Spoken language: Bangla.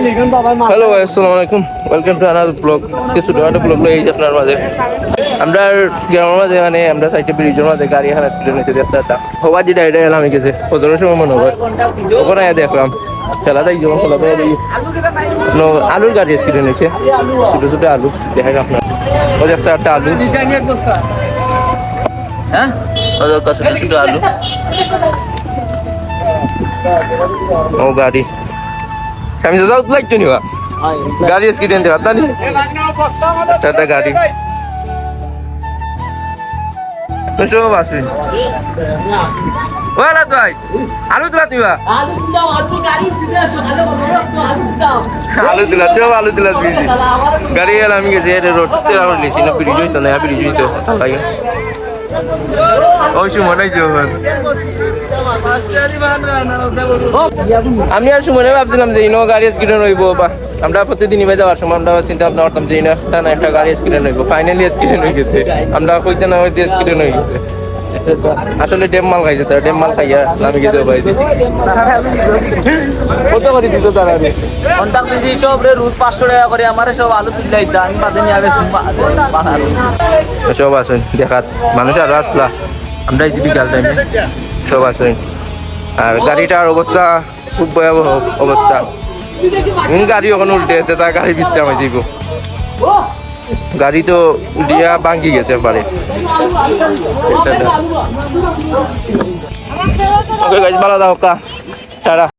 হ্যালো আসসালামু আলাইকুম ওয়েলকাম টু আনার ব্লগ কিছু একটা ব্লগ আইছি আপনার মাঝে। আমরা গ্রামের মাঝে মানে আমরা সাইডে ব্রিজের মাঝে গাড়ি হারা স্পিডে নিয়েছি দেখতে একটা হওয়া যেটা এটা এলাম গেছে। কতটার সময় মনে হয়। ওখানে দেখলাম। খেলা তাই যেমন খেলা তাই আলুর গাড়ি স্পিডে নিয়েছে। ছোটো ছোটো আলু। দেখা যায় আপনার। ও দেখতে একটা আলু। হ্যাঁ? ছোটো ছোটো আলু। ও, গাড়ি। আমি তো যাও লাগতো নিবা। গাড়ি স্কিড এনতে পারতা নি টাটা গাড়ি। তো সব আসবে তো ভাই আলু তুলা দিবা আলু তুলা সব আলু তুলা দিবি গাড়ি এলাম আমি গেছি এটা রোড তেরা রোড লিছি না ব্রিজ হইতো না ব্রিজ হইতো। ওই সময় নাই যে আমি আর সুমনে ভাবছিলাম যে ইনো গাড়ি স্কিডে নইব বা আমরা প্রতিদিনই বাই যাওয়ার সময় আমরা চিন্তা ভাবনা করতাম যে ইনো একটা না একটা গাড়ি স্কিডে নইব ফাইনালি স্কিডে নই গেছে। আমরা কইতে না হইতে স্কিডে নই গেছে। আসলে ডেম মাল খাইছে তারা ডেম মাল খাইয়া নামি গেছে ভাই কত করে দিত তারা কন্টাক্ট দিদি সব রে রোজ পাঁচশো টাকা করে আমার সব আলু তুলে দিত আমি বাদে নিয়ে আলু সব আছেন দেখাত। মানুষ আরও আসলা। আমরা এই যে বিকাল টাইমে সব আছে। আর গাড়িটার অবস্থা খুব ভয়াবহ অবস্থা। গাড়ি ওখানে উল্টে যেতে তার গাড়ি ভিতরে আমি দিব। গাড়ি তো দিয়া ভাঙ্গি গেছে পারে ভালো দাও কা।